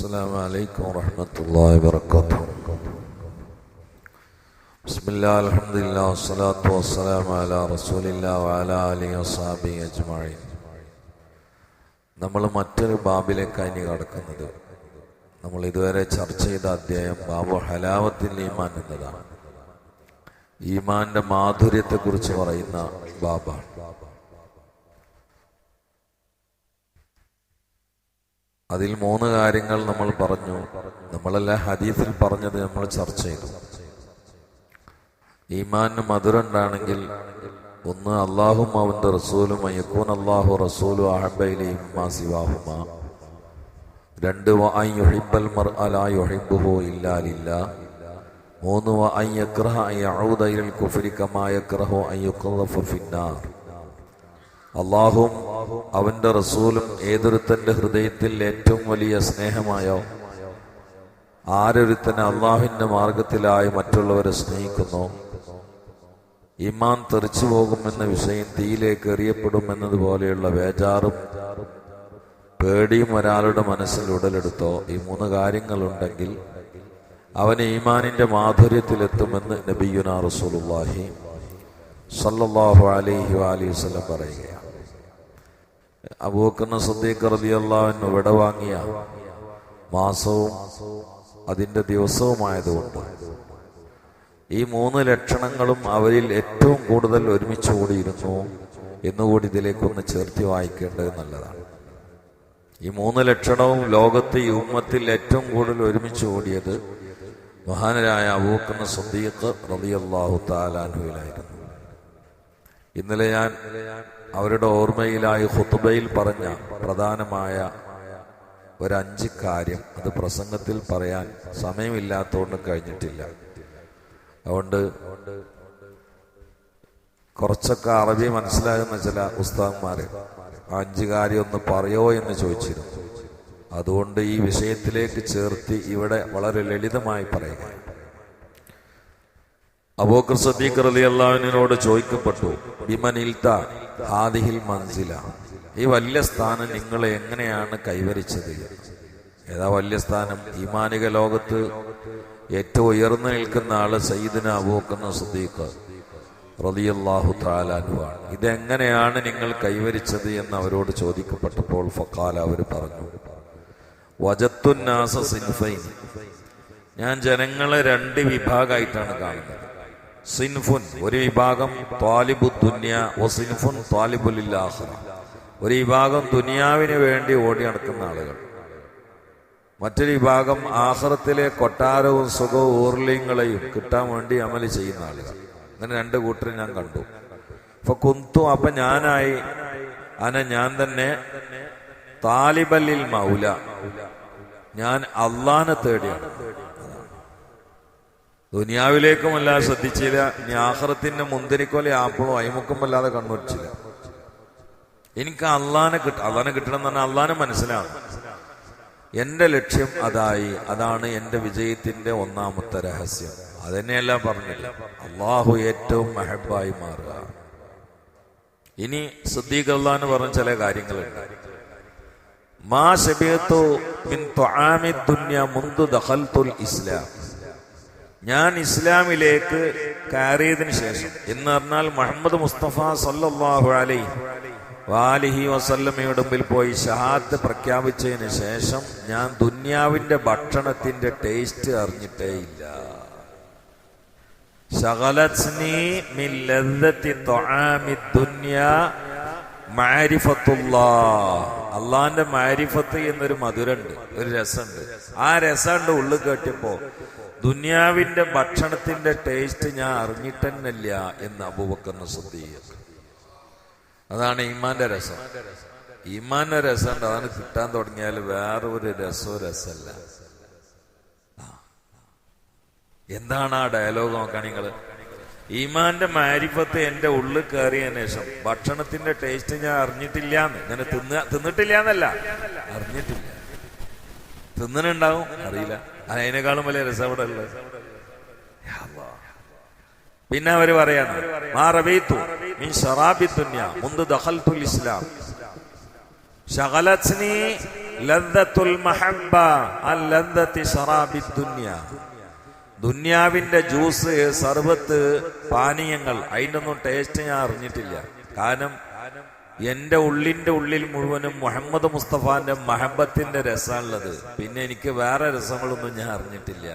السلام عليكم ورحمة الله وبركاته بسم الله الحمد لله والصلاة والسلام على رسول الله وعلى آله وصحبه أجمعين നമ്മൾ മറ്റൊരു ബാബിലേക്കാണ് ഇനി കടക്കുന്നത് നമ്മൾ ഇതുവരെ ചർച്ച ചെയ്ത അധ്യായം ബാബു ഹലാവത്തിൽ ഈമാൻ എന്നതാണ് ഈമാന്റെ മാധുര്യത്തെക്കുറിച്ച് പറയുന്ന ബാബാണ് അതിൽ മൂന്ന് കാര്യങ്ങൾ നമ്മൾ പറഞ്ഞു. നമ്മളെല്ലാം ഹദീഫിൽ പറഞ്ഞത് നമ്മൾ ചർച്ച ചെയ്തു. ഈമാന് മധുരണ്ടാണെങ്കിൽ ഒന്ന് അള്ളാഹും അവന്റെ റസൂലും അയ്യക്കൂൻ അള്ളാഹു റസൂലു അഹബയിലെയും മാസിവാഹുമ രണ്ട് വ അൻ യുഹിബ്ബൽ മർഅ ലാ യുഹിബ്ബുഹു ഇല്ലാ ലില്ലാ. മൂന്ന് വ അൻ യക്റഹ അൻ യഊദ ഇലൽ കുഫ്രി കമാ യക്റഹു അൻ യുഖ്ദഫ ഫിന്നാർ. അള്ളാഹും അവന്റെ റസൂലും ഏതൊരുത്തന്റെ ഹൃദയത്തിൽ ഏറ്റവും വലിയ സ്നേഹമായോ? ആരൊരുത്തനെ അള്ളാഹുവിന്റെ മാർഗത്തിലായി മറ്റുള്ളവരെ സ്നേഹിക്കുന്നു? ഇമാൻ തെറിച്ചു പോകുമെന്ന വിഷയം തീയിലേക്ക് എറിയപ്പെടുമെന്നതുപോലെയുള്ള വേജാറും പേടിയും ഒരാളുടെ മനസ്സിൽ ഉടലെടുത്തോ? ഈ മൂന്ന് കാര്യങ്ങളുണ്ടെങ്കിൽ അവന് ഈമാനിന്റെ മാധുര്യത്തിലെത്തുമെന്ന് നബിയുന റസൂലുള്ളാഹി സല്ലല്ലാഹു അലൈഹി വാലി വസല്ലം പറയുകയാണ്. അബൂക്കറിന് സദ്ദീഖ് റളിയല്ലാഹു വിട വാങ്ങിയ മാസവും അതിന്റെ ദിവസവുമായതുകൊണ്ട് ഈ മൂന്ന് ലക്ഷണങ്ങളും അവരിൽ ഏറ്റവും കൂടുതൽ ഒരുമിച്ച് കൂടിയിരുന്നു എന്നുകൂടി ഇതിലേക്കൊന്ന് ചേർത്തി വായിക്കേണ്ടത് നല്ലതാണ്. ഈ മൂന്ന് ലക്ഷണവും ലോകത്തെ ഈ ഉമ്മത്തിൽ ഏറ്റവും കൂടുതൽ ഒരുമിച്ച് കൂടിയത് മഹാനരായ അബൂക്കറിന് സദ്ദീഖ് റളിയല്ലാഹു താലാൻഹുവിലായിരുന്നു ഇന്നലെ ഞാൻ അവരുടെ ഓർമ്മയിലായി ഹുത്തുബയിൽ പറഞ്ഞ പ്രധാനമായ ഒരഞ്ച് കാര്യം അത് പ്രസംഗത്തിൽ പറയാൻ സമയമില്ലാത്തതുകൊണ്ട് കഴിഞ്ഞിട്ടില്ല. അതുകൊണ്ട് കുറച്ചൊക്കെ അറബി മനസ്സിലാകുന്ന ചില പുസ്തകന്മാര് അഞ്ച് കാര്യം ഒന്ന് പറയോ എന്ന് ചോദിച്ചിരുന്നു. അതുകൊണ്ട് ഈ വിഷയത്തിലേക്ക് ചേർത്തി ഇവിടെ വളരെ ലളിതമായി പറയുക. അബൂക്കർ സദീഖർ അലി അള്ളാഹുവിനോട് ചോദിക്കപ്പെട്ടു ബിമനിൽത്ത ഹാദിഹിൽ മൻസില. ഈ വലിയ സ്ഥാനം നിങ്ങൾ എങ്ങനെയാണ് കൈവരിച്ചത്? ഏതാ വലിയ സ്ഥാനം? ഈമാനിക ലോകത്ത് ഏറ്റവും ഉയർന്നു നിൽക്കുന്ന ആൾ സയ്യിദിന അബൂക്കുന്ന സുദ്ദീഖ് റതിയല്ലാഹു താലാനുവാണ് ഇതെങ്ങനെയാണ് നിങ്ങൾ കൈവരിച്ചത് എന്ന് അവരോട് ചോദിക്കപ്പെട്ടപ്പോൾ ഫക്കാല അവർ പറഞ്ഞു വജത്തുന്നാസ സിൻഫൈൻ. ഞാൻ ജനങ്ങളെ രണ്ട് വിഭാഗമായിട്ടാണ് കാണുന്നത്. സിൻഫുൻ ഒരു വിഭാഗം താലിബു ദുന്യ ഒ സിൻഫുൻ താലിബുലില്ലാഹ ഒരു വിഭാഗം ദുനിയാവിന് വേണ്ടി ഓടി നടക്കുന്ന ആളുകൾ. മറ്റൊരു വിഭാഗം ആഹ്റത്തിലെ കൊട്ടാരവും സുഖവും ഊർലിങ്ങളെയും കിട്ടാൻ വേണ്ടി അമൽ ചെയ്യുന്ന ആളുകൾ. അങ്ങനെ രണ്ട് കൂട്ടരും ഞാൻ കണ്ടു. അപ്പൊ കുന്തു അപ്പൊ ഞാനായി. അന ഞാൻ തന്നെ. താലിബല്ലിൽ മൗല. ഞാൻ അള്ളാനെ തേടിയാണ്. ദുനിയാവിലേക്കും അല്ല ശ്രദ്ധിച്ചില്ല ഞാഹറത്തിന്റെ മുന്തിരിക്കോലെ ആപ്പിളും അയിമുക്കുമല്ലാതെ കണ്ണുവച്ചില്ല എനിക്ക് അള്ളാനെ കിട്ട അള്ളാനെ കിട്ടണം എന്ന് പറഞ്ഞാൽ അള്ളാനെ മനസ്സിലാവും എന്റെ ലക്ഷ്യം അതായി. അതാണ് എന്റെ വിജയത്തിന്റെ ഒന്നാമത്തെ രഹസ്യം. അതന്നെയല്ല പറഞ്ഞില്ല അള്ളാഹു ഏറ്റവും മെഹബായി മാറുക. ഇനി സുദ്ദീഖ് അള്ളഹാന്ന് പറഞ്ഞ ചില കാര്യങ്ങളുണ്ട്. മാ ഷബിയത്തു മിൻ തുആമി ദുനിയ ദഖൽതുൽ ഇസ്ലാം. ഞാൻ ഇസ്ലാമിലേക്ക് കയറിയതിന് ശേഷം എന്ന് പറഞ്ഞാൽ മുഹമ്മദ് മുസ്തഫ സല്ലാഹു അലൈഹി വാലിഹി വസല്ലമ്മയുടെ മുമ്പിൽ പോയി ഷഹാദ് പ്രഖ്യാപിച്ചതിന് ശേഷം ഞാൻ ദുന്യാവിന്റെ ഭക്ഷണത്തിന്റെ ടേസ്റ്റ് അറിഞ്ഞിട്ടേ ഇല്ല. അള്ളാന്റെ മാരിഫത്ത് എന്നൊരു മധുരണ്ട് ഒരു രസമുണ്ട്. ആ രസമുണ്ട് ഉള്ളു കേട്ടിയപ്പോ ദുനിയാവിന്റെ ഭക്ഷണത്തിന്റെ ടേസ്റ്റ് ഞാൻ അറിഞ്ഞിട്ടെന്നല്ല എന്ന് അബൂബക്കറിന് ശ്രദ്ധിക്കുക അതാണ് ഈമാന്റെ രസം. ഈമാന്റെ രസമുണ്ട് അതാണ് കിട്ടാൻ തുടങ്ങിയാൽ വേറെ ഒരു രസോ രസല്ല എന്താണ് ആ ഡയലോഗ് നോക്കാൻ നിങ്ങൾ ഈമാന്റെ മാരിഫത്ത് എന്റെ ഉള്ളിൽ കയറിയതിനു ശേഷം ഭക്ഷണത്തിന്റെ ടേസ്റ്റ് ഞാൻ അറിഞ്ഞിട്ടില്ല ഇങ്ങനെ തിന്ന തിന്നിട്ടില്ല എന്നല്ല അറിഞ്ഞിട്ടില്ല. തിന്നനുണ്ടാവും അറിയില്ല. അതിനേക്കാളും വലിയ രസം അവിടെ പിന്നെ അവർ പറയാണ് ദുന്യാവിന്റെ ജ്യൂസ് സർബത്ത് പാനീയങ്ങൾ അതിന്റെ ഒന്നും ടേസ്റ്റ് ഞാൻ അറിഞ്ഞിട്ടില്ല. കാരണം എന്റെ ഉള്ളിന്റെ ഉള്ളിൽ മുഴുവനും മുഹമ്മദ് മുസ്തഫാന്റെ മഹബത്തിന്റെ രസമാണുള്ളത് പിന്നെ എനിക്ക് വേറെ രസങ്ങളൊന്നും ഞാൻ അറിഞ്ഞിട്ടില്ല.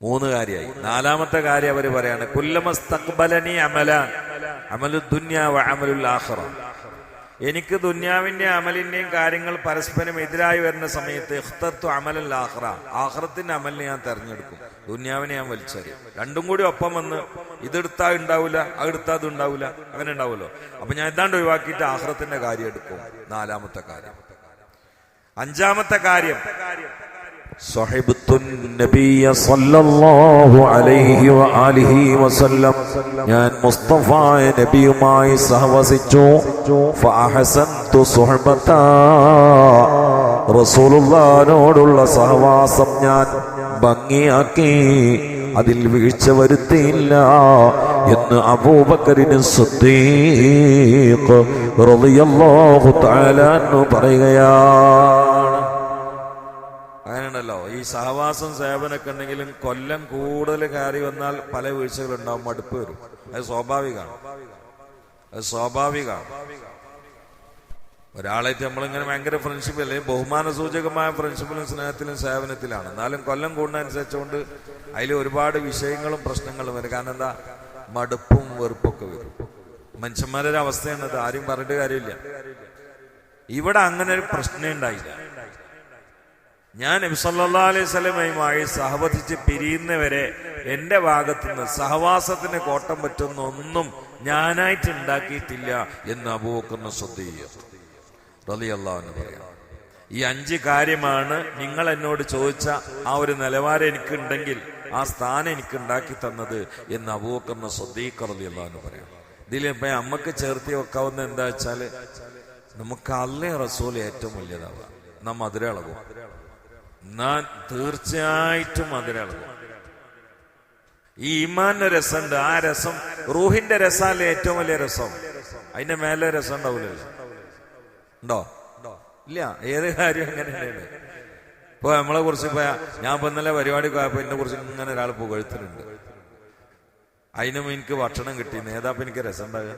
മൂന്ന് കാര്യമായി നാലാമത്തെ കാര്യം അവർ പറയാണ് കുല്ലമസ്തക്ബലനി അമല അമലു ദുന്യാ അമലുൽ ആഖിറ. എനിക്ക് ദുന്യാവിന്റെ അമലിന്റെയും കാര്യങ്ങൾ പരസ്പരം എതിരായി വരുന്ന സമയത്ത് ഇഹ്തത്വ അമലൽ ആഖിറ. ആഖിറത്തിന്റെ അമലിനെ ഞാൻ തെരഞ്ഞെടുക്കും. ദുന്യാവിനെ ഞാൻ വലിച്ചറിയും. രണ്ടും കൂടി ഒപ്പം വന്ന് ഇതെടുത്താ ഉണ്ടാവില്ല അതെടുത്താ അത് ഉണ്ടാവില്ല അങ്ങനെ ഉണ്ടാവുമല്ലോ. അപ്പൊ ഞാൻ ഇതാണ്ട് ഒഴിവാക്കിയിട്ട് ആഖിറത്തിന്റെ കാര്യം എടുക്കും. നാലാമത്തെ കാര്യം. അഞ്ചാമത്തെ കാര്യം. ഞാൻ മുസ്തഫ നബിയുമായി സഹവസിച്ചു. റസൂലുള്ളാനോടുള്ള സഹവാസം ഞാൻ ഭംഗിയാക്കി. അതിൽ വീഴ്ച വരുത്തിയില്ല എന്ന് അബൂബക്കറിന് പറയുകയാ. ഈ സഹവാസം സേവനമൊക്കെ ഉണ്ടെങ്കിലും കൊല്ലം കൂടുതൽ കയറി വന്നാൽ പല വീഴ്ചകളുണ്ടാവും മടുപ്പ് വരും. അത് സ്വാഭാവികമാണ്. അത് സ്വാഭാവികമാണ്. ഒരാളായിട്ട് നമ്മളിങ്ങനെ ഭയങ്കര ഫ്രണ്ട്ഷിപ്പ് അല്ലെങ്കിൽ ബഹുമാന സൂചകമായ ഫ്രണ്ട്ഷിപ്പിലും സ്നേഹത്തിലും സേവനത്തിലാണ്. എന്നാലും കൊല്ലം കൂടുന്നതനുസരിച്ചുകൊണ്ട് അതിൽ ഒരുപാട് വിഷയങ്ങളും പ്രശ്നങ്ങളും വരും. കാരണം എന്താ? മടുപ്പും വെറുപ്പൊക്കെ വരും. മനുഷ്യന്മാരുടെ അവസ്ഥയാണ് അത് ആരും പറഞ്ഞിട്ട് കാര്യമില്ല. ഇവിടെ അങ്ങനെ ഒരു പ്രശ്നം ഉണ്ടായില്ല. ഞാൻ നബിസല്ലാ അലൈഹി സ്വലമയുമായി സഹവദിച്ച് പിരിയുന്നവരെ എന്റെ ഭാഗത്തുനിന്ന് സഹവാസത്തിന് കോട്ടം പറ്റുന്ന ഒന്നും ഞാനായിട്ട് ഉണ്ടാക്കിയിട്ടില്ല എന്ന് അബൂക്കുന്ന ശ്രദ്ധ റലിയല്ലാന്ന് പറയാം. ഈ അഞ്ച് കാര്യമാണ് നിങ്ങൾ എന്നോട് ചോദിച്ച ആ ഒരു നിലവാരം എനിക്കുണ്ടെങ്കിൽ ആ സ്ഥാനം എനിക്ക് ഉണ്ടാക്കി തന്നത് എന്ന് അബൂക്കുന്ന ശ്രദ്ധീക്ക് റലിയല്ലാന്ന് പറയാം. ഇതിൽ ഇപ്പൊ അമ്മയ്ക്ക് ചേർത്തി വെക്കാവുന്ന എന്താ വെച്ചാൽ നമുക്ക് അല്ലേ റസൂൽ ഏറ്റവും വലിയതാവുക നാം മധുര എന്നാ തീർച്ചയായിട്ടും മധുരളകും ഈ ഈമാന്റെ രസമുണ്ട്. ആ രസം റൂഹിന്റെ രസമല്ലേ ഏറ്റവും വലിയ രസം? അതിന്റെ മേലെ രസം ഉണ്ടാവില്ലല്ലോ ഉണ്ടോ? ഇല്ല ഏത് കാര്യം അങ്ങനെ തന്നെയാണ് ഇപ്പൊ നമ്മളെ കുറിച്ച് ഇപ്പൊ ഞാൻ ഇപ്പൊ ഇന്നലെ പരിപാടി പോയപ്പോ എന്നെ കുറിച്ച് ഇങ്ങനെ ഒരാൾ പുകഴ്ത്തിട്ടുണ്ട് അതിനും എനിക്ക് ഭക്ഷണം കിട്ടി നേതാപ്പ് എനിക്ക് രസം ഉണ്ടാകുക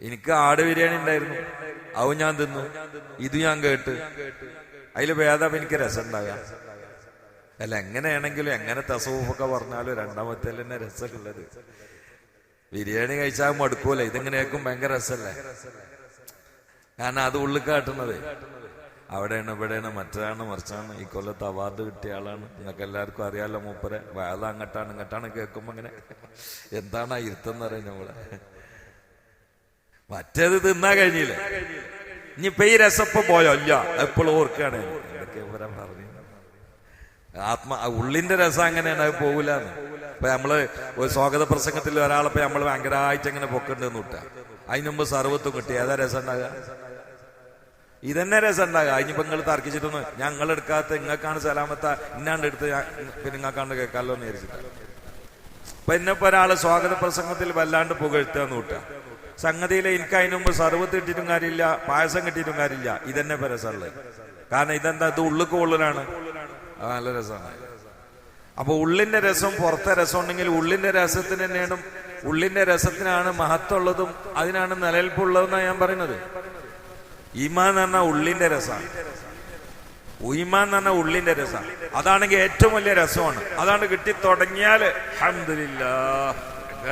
എനിക്ക് ആട് ബിരിയാണി ഉണ്ടായിരുന്നു. അവ ഞാൻ തിന്നു. ഇത് ഞാൻ കേട്ട്. അതിൽ ഭേദം എനിക്ക് രസം ഉണ്ടാകാം അല്ല എങ്ങനെയാണെങ്കിലും എങ്ങനെ തസൂഫൊക്കെ പറഞ്ഞാലും രണ്ടാമത്തെ തന്നെ രസമുള്ളത്. ബിരിയാണി കഴിച്ചാൽ മടുക്കൂല. ഇതിങ്ങനെ കേൾക്കും ഭയങ്കര രസമല്ലേ? കാരണം അത് ഉള്ളിൽ കാട്ടുന്നത്. അവിടെയാണ് ഇവിടെയാണ് മറ്റൊരാണ് മറിച്ചാണ്. ഈ കൊല്ലത്ത് അവാർഡ് കിട്ടിയ ആളാണ്. നിങ്ങൾക്ക് എല്ലാവർക്കും അറിയാലോ മൂപ്പരെ. വേദ അങ്ങട്ടാണ് ഇങ്ങട്ടാണ് കേൾക്കുമ്പോ അങ്ങനെ എന്താണ് ആ ഇരുത്തെന്ന് പറയുന്നത് നമ്മളെ. മറ്റേത് തിന്നാ കഴിഞ്ഞില്ലേ? ഇനിയിപ്പൊ ഈ രസപ്പ് പോയോ? ഇല്ല. എപ്പോഴും ഓർക്കാണ്. എന്തൊക്കെ പറഞ്ഞു. ആത്മ ഉള്ളിന്റെ രസം അങ്ങനെയാണ് അത് പോകില്ലാന്ന് ഇപ്പൊ നമ്മൾ ഒരു സ്വാഗത പ്രസംഗത്തിൽ ഒരാളെ നമ്മൾ ഭയങ്കരമായിട്ട് അങ്ങനെ പൊക്കണ്ടെന്ന് വിട്ട. അതിന് മുമ്പ് സർവത്തും കിട്ടി. ഏതാ രസം ഉണ്ടാകുക ഇതന്നെ രസം ഉണ്ടാകുക അതിനിപ്പോ നിങ്ങൾ തർക്കിച്ചിട്ടൊന്ന് ഞങ്ങൾ എടുക്കാത്ത നിങ്ങൾക്കാണ് സലാമത്ത. ഇന്നാണ്ട് എടുത്ത് പിന്നെ നിങ്ങൾക്കാണ്ട് കേൾക്കാമല്ലോ എന്ന് വിചാരിച്ചിട്ട്. അപ്പൊ ഇന്നിപ്പോ ഒരാൾ സ്വാഗത പ്രസംഗത്തിൽ വല്ലാണ്ട് പുകഴ്ത്തുക എന്ന് വിട്ട. സംഗതിയിൽ എനിക്ക് അതിനു മുമ്പ് സർവത്ത് കിട്ടിയിട്ടും കാര്യമില്ല പായസം കിട്ടിയിട്ടും കാര്യമില്ല. ഇതന്നെ ഇപ്പൊ കാരണം ഇതെന്താ ഇത് ഉള്ളിക്ക് ഉള്ളിലാണ് നല്ല രസമാണ്. അപ്പൊ ഉള്ളിന്റെ രസം പുറത്തെ രസം ഉണ്ടെങ്കിൽ ഉള്ളിന്റെ രസത്തിന് തന്നെയാണ് ഉള്ളിന്റെ രസത്തിനാണ് മഹത്വമുള്ളതും അതിനാണ് നിലനിൽപ്പുള്ളതെന്നാണ് ഞാൻ പറയുന്നത്. ഈമാൻ എന്ന് പറഞ്ഞാൽ ഉള്ളിന്റെ രസമാണ്. ഉയിമാൻ എന്ന് പറഞ്ഞാൽ ഉള്ളിന്റെ രസം. അതാണെങ്കിൽ ഏറ്റവും വലിയ രസമാണ്. അതാണ് കിട്ടി തുടങ്ങിയാൽ അഹമ്മദില്ല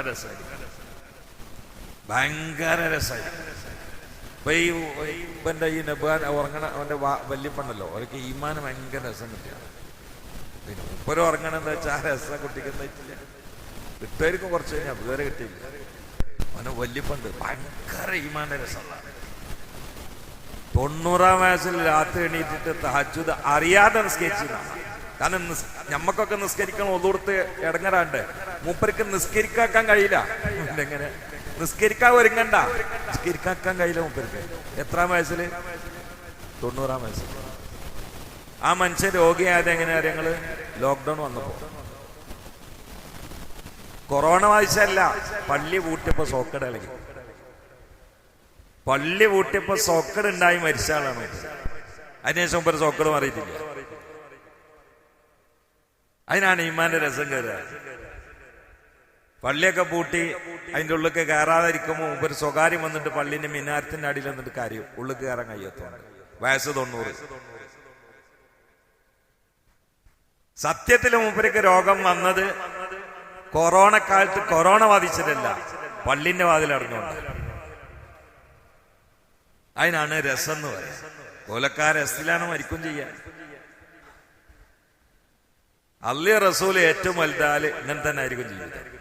രസമായി ഭയങ്കര രസമായി അപ്പൊ ഈ ഇവന്റെ ഈ നബാൻ ഉറങ്ങണ അവന്റെ വല്യപ്പണ്ണല്ലോ അവർക്ക് ഈമാന് ഭയങ്കര രസം കിട്ടിയാണ് പിന്നെ മുപ്പര് ഉറങ്ങണ എന്താ വെച്ചാൽ ആ രസം കുട്ടിക്ക് എന്തായിട്ടില്ല. കിട്ടിയവർക്ക് കുറച്ച് കഴിഞ്ഞാൽ വേറെ കിട്ടിയില്ല. അവന് വല്യപ്പണ്ട് ഭയങ്കര ഈമാന്റെ രസമുള്ള തൊണ്ണൂറാം വയസ്സിൽ രാത്രി എണീറ്റിട്ട് തഹജുദ് അറിയാതെ നിസ്കരിച്ചു കാരണം ഞമ്മക്കൊക്കെ നിസ്കരിക്കണം ഒതുകൊടുത്ത് ഇടങ്ങരാണ്ട് മൂപ്പർക്ക് നിസ്കരിക്കാക്കാൻ കഴിയില്ല. എങ്ങനെ നിസ്കരിക്കാൻ ഒരുങ്ങണ്ട. നിസ്കരിക്കാൻ കഴിയില്ല മൂപ്പർക്ക്. എത്രാം വയസ്സിൽ തൊണ്ണൂറാം വയസ്സിൽ ആ മനുഷ്യൻ രോഗിയായത് എങ്ങനെയാ ഞങ്ങൾ ലോക്ക്ഡൌൺ വന്നപ്പോ. കൊറോണ വായിച്ചല്ല പള്ളി പൂട്ടിയപ്പോ സോക്കട ഇളകി പള്ളി പൂട്ടിയപ്പോ സോക്കട് ഉണ്ടായി മരിച്ച ആളാണ്. അതിനുശേഷം മുമ്പ് സോക്കട് മാറിയിട്ടില്ല. അതിനാണ് ഈമാന്റെ രസം കയറുക പള്ളിയൊക്കെ പൂട്ടി അതിന്റെ ഉള്ളിലേക്ക് കയറാതിരിക്കുമ്പോൾ ഒരു സ്വകാര്യം വന്നിട്ട് പള്ളിന്റെ മിനാരത്തിന്റെ അടിയിൽ വന്നിട്ട് കാര്യം. ഉള്ളിൽ കയറാൻ കഴിയത്തോണ്ട് വയസ്സ് തൊണ്ണൂറ്. സത്യത്തിൽ മൂപ്പരക്ക് രോഗം വന്നത് കൊറോണ കാലത്ത് കൊറോണ ബാധിച്ചിട്ടല്ല. പള്ളിന്റെ വാതിൽ അടഞ്ഞുകൊണ്ട്. അതിനാണ് രസം എന്ന് പറയുന്നത്. കൊലക്കാർ രസത്തിലാണ് മരിക്കും ചെയ്യാൻ അള്ളിയ റസൂൽ ഏറ്റവും വലുതാൽ ഇങ്ങനെ തന്നെ ആയിരിക്കും ജീവിതം.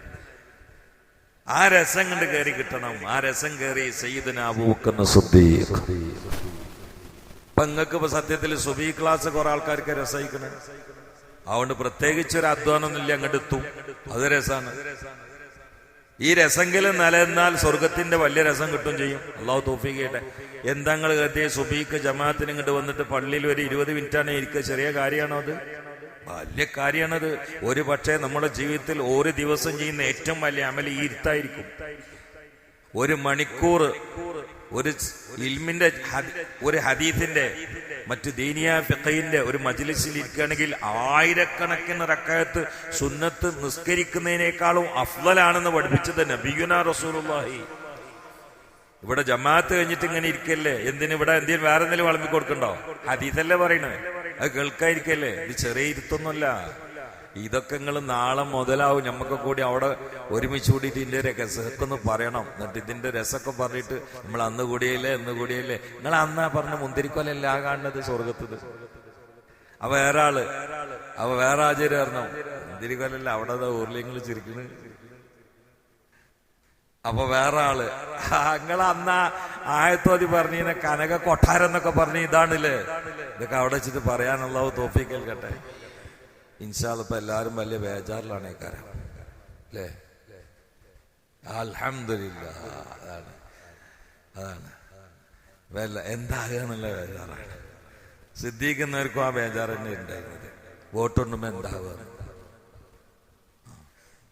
ആ രസം കണ്ട് കയറി കിട്ടണം. ആ രസം കയറി സയ്യിദിനാവൂക്കുന്ന സിദ്ദീഖ്. ഇപ്പൊ നിങ്ങൾക്ക് ഇപ്പൊ സത്യത്തിൽ സുബി ക്ലാസ് കുറെ ആൾക്കാർക്ക് രസഹിക്കണേ അതുകൊണ്ട് പ്രത്യേകിച്ച് ഒരു അധ്വാനമൊന്നുമില്ല അങ്ങോട്ട് എത്തും. അത് രസാണ്. ഈ രസെങ്കിലും നിലനിന്നാൽ സ്വർഗത്തിന്റെ വലിയ രസം കിട്ടും ചെയ്യും. അള്ളാഹു തോഫിക്കട്ടെ എന്താ നിങ്ങൾ കരുതിയ സുബീക്ക് ജമാഅത്തിന് ഇങ്ങോട്ട് വന്നിട്ട് പള്ളിയിൽ ഒരു ഇരുപത് മിനിറ്റാണ് ഇരിക്കുക. ചെറിയ കാര്യമാണോ അത്? വലിയ കാര്യമാണത് ഒരു പക്ഷേ നമ്മുടെ ജീവിതത്തിൽ ഒരു ദിവസം ചെയ്യുന്ന ഏറ്റവും വലിയ അമൽ ഈ ഇരുത്തായിരിക്കും ഒരു മണിക്കൂർ ഒരു ഇൽമിന്റെ ഒരു ഹദീഫിന്റെ മറ്റു ദീനിയ ഫിഖയിന്റെ ഒരു മജ്ലിസിൽ ഇരിക്കുകയാണെങ്കിൽ ആയിരക്കണക്കിന് റക്കായത്ത് സുന്നത്ത് നിസ്കരിക്കുന്നതിനേക്കാളും അഫ്ലലാണെന്ന് പഠിപ്പിച്ചത് നബിയുന റസൂലുള്ളാഹി. ഇവിടെ ജമാഅത്ത് കഴിഞ്ഞിട്ട് ഇങ്ങനെ ഇരിക്കല്ലേ? എന്തിന് ഇവിടെ എന്തെങ്കിലും വേറെ എന്തെങ്കിലും വളമ്പി കൊടുക്കണ്ടോ ഹദീസല്ലേ പറയണേ അത് കേൾക്കായിരിക്കല്ലേ ഇത് ചെറിയ ഇരുത്തൊന്നുമല്ല. ഇതൊക്കെ നിങ്ങൾ നാളെ മുതലാവും. ഞമ്മക്ക് കൂടി അവിടെ ഒരുമിച്ച് കൂടിയിട്ട് ഇതിന്റെ രസമൊക്കെ ഒന്ന് പറയണം. എന്നിട്ട് ഇതിന്റെ രസമൊക്കെ പറഞ്ഞിട്ട് നമ്മൾ അന്ന് കൂടിയല്ലേ എന്ന് കൂടിയല്ലേ? നിങ്ങൾ അന്നാ പറഞ്ഞ മുന്തിരിക്കൊലല്ല കാണുന്നത് സ്വർഗത്തിൽ അവ വേറെ ആൾ. അവ വേറെ ആചാര്യ പറഞ്ഞു മുന്തിരിക്കൊലല്ല അവിടെ ഊർലിങ്ങൾ ചിരിക്കുന്നു അപ്പൊ വേറെ ആൾ. നിങ്ങൾ അന്ന ആയത്തോതി പറഞ്ഞ കനക കൊട്ടാരം എന്നൊക്കെ പറഞ്ഞ ഇതാണില്ലേ? ഇതൊക്കെ അവിടെ വെച്ചിട്ട് പറയാനുള്ള തോപ്പി കേൾക്കട്ടെ. ഇൻഷാൽ ഇപ്പൊ എല്ലാരും വലിയ ബേജാറിലാണ് ഈ അതാണ്. അതാണ്. വല്ല എന്താകുക എന്നുള്ള ബേജാറാണ്. സിദ്ധിക്കുന്നവർക്കും ആ ബേജാർ തന്നെ ഉണ്ടായിരുന്നത്. വോട്ടുണ്ടുമ്പോ എന്താകുക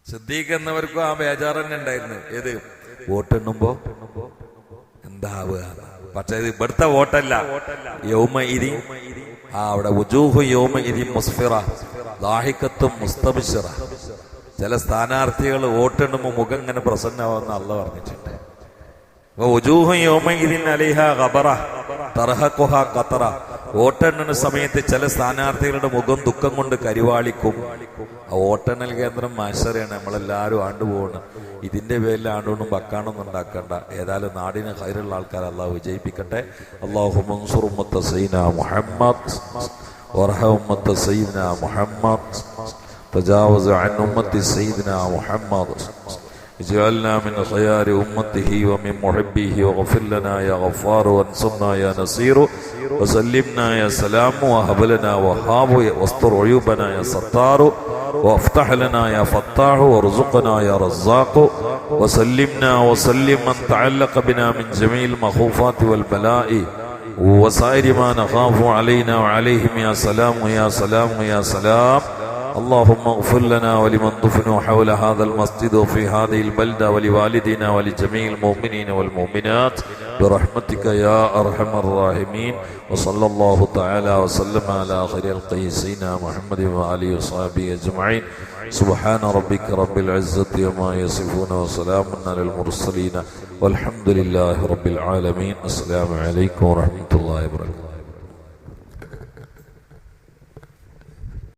സിദ്ധിക്കുന്നവർക്കും ആ ബേജാർ തന്നെ ഉണ്ടായിരുന്നു ഏത്? വോട്ടെണ്ണുമ്പോ എന്താവുക മറ്റേത് ഇവിടുത്തെ വോട്ടല്ല. യോമഇരി ആ അവിടെ ഉജൂഹു ദാഹിക്കത്തും ചില സ്ഥാനാർത്ഥികൾ വോട്ടിടുമ്പോൾ മുഖം ഇങ്ങനെ പ്രസന്നമാവുന്ന അല്ല പറഞ്ഞിട്ടുണ്ട്. അപ്പൊ സമയത്ത് ചില സ്ഥാനാർത്ഥികളുടെ മുഖം ദുഃഖം കൊണ്ട് കരിവാളിക്കും. ആ വോട്ടെണ്ണൽ കേന്ദ്രം മാശറിയാണ് നമ്മളെല്ലാവരും ആണ്ടുപോകണം ഇതിന്റെ പേരിൽ ആണ്ടോണ്ടും വക്കാണൊന്നും ഉണ്ടാക്കേണ്ട. ഏതായാലും നാടിന് ഹൈറുള്ള ആൾക്കാർ അള്ളാഹു വിജയിപ്പിക്കട്ടെ. അള്ളാഹു മൻസൂർ ഉമ്മത്ത മുഹമ്മദ് വർഹ ഉമ്മത്ത സൈന മുഹമ്മദ് തജാവസ് അൻ ഉമ്മത്തി സൈദന മുഹമ്മദ് اجعلنا من خيار أمته ومن محبيه واغفر لنا يا غفار وانصرنا يا نصير وسلمنا يا سلام وهب لنا وهاب واستر عيوبنا يا ستار وافتح لنا يا فتاح وارزقنا يا رزاق وسلمنا وسلم من تعلق بنا من جميع المخوفات والبلاء وسائر ما نخاف علينا وعليهم يا سلام يا سلام يا سلام. اللهم اغفر لنا ولمن دفنوا حول هذا المسجد وفي هذه البلدة ولوالدنا ولجميع المؤمنين والمؤمنات برحمتك يا أرحم الراحمين. وصلى الله تعالى وسلم على خير القيسين محمد وآله وصحبه أجمعين. سبحان ربك رب العزة وما يصفون وسلام على المرسلين. والحمد لله رب العالمين. السلام عليكم ورحمة الله وبركاته.